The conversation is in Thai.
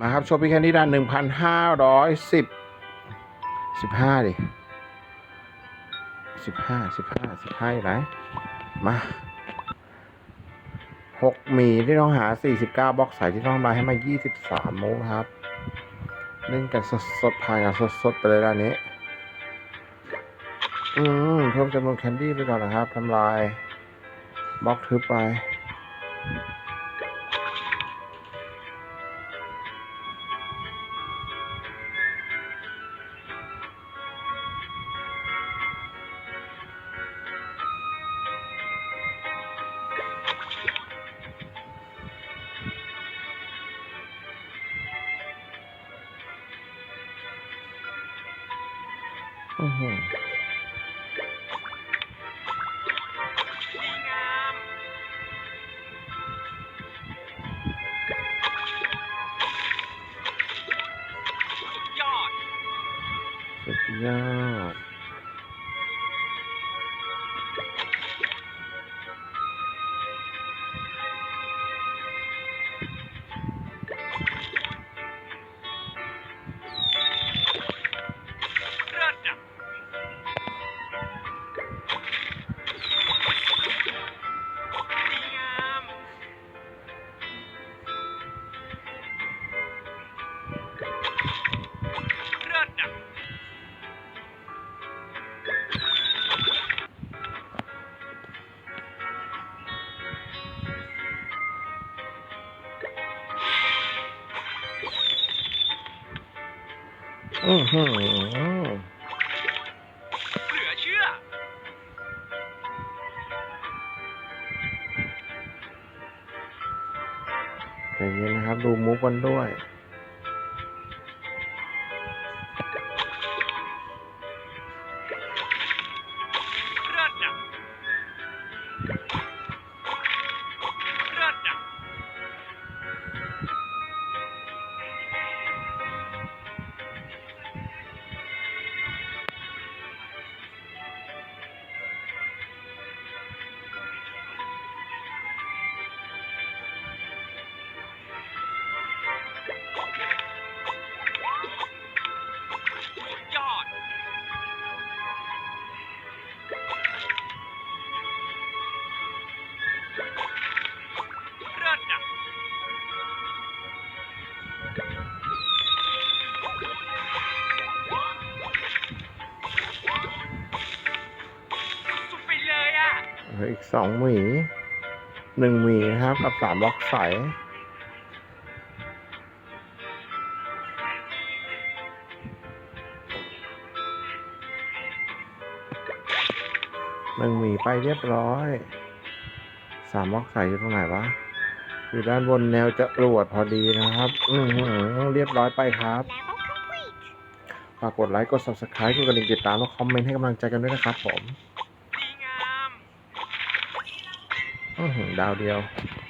มาครับโชว์พิคันดี้ด้านหนึ่งพันห้าร้อยสิบสิบห้าดิสิบห้าสิบห้าสิบห้าอยู่ไหนมาหกหมีที่ต้องหาสี่สิบเก้าบล็อกใส่ที่ต้องทำลายให้มายี่สิบสามโมครับ เล่นกันสดๆผ่านกันสดๆไปเลยด้านนี้ อืมเพิ่มจำนวนแคนดี้ไปก่อนนะครับทำลายบล็อกทึบไป อือหือดีงามสุดยอด อือหือเหลือเชื่อ ใจเย็นนะครับ ดูมุกกันด้วย อีกสองหมีหนึ่งหมีนะครับ กับสามบล็อกใสหนึ่งหมีไปเรียบร้อยสามบล็อกใสอยู่ตรงไหนวะอยู่ด้านบนแนวจะรวดพอดีนะครับ อือหือเรียบร้อยไปครับฝากกดไลค์ กด subscribe กดกระดิ่งติดตาม แล้วคอมเมนต์ให้กำลังใจกันด้วยนะครับผม ดีงาม อื้อหือดาวเดียวเ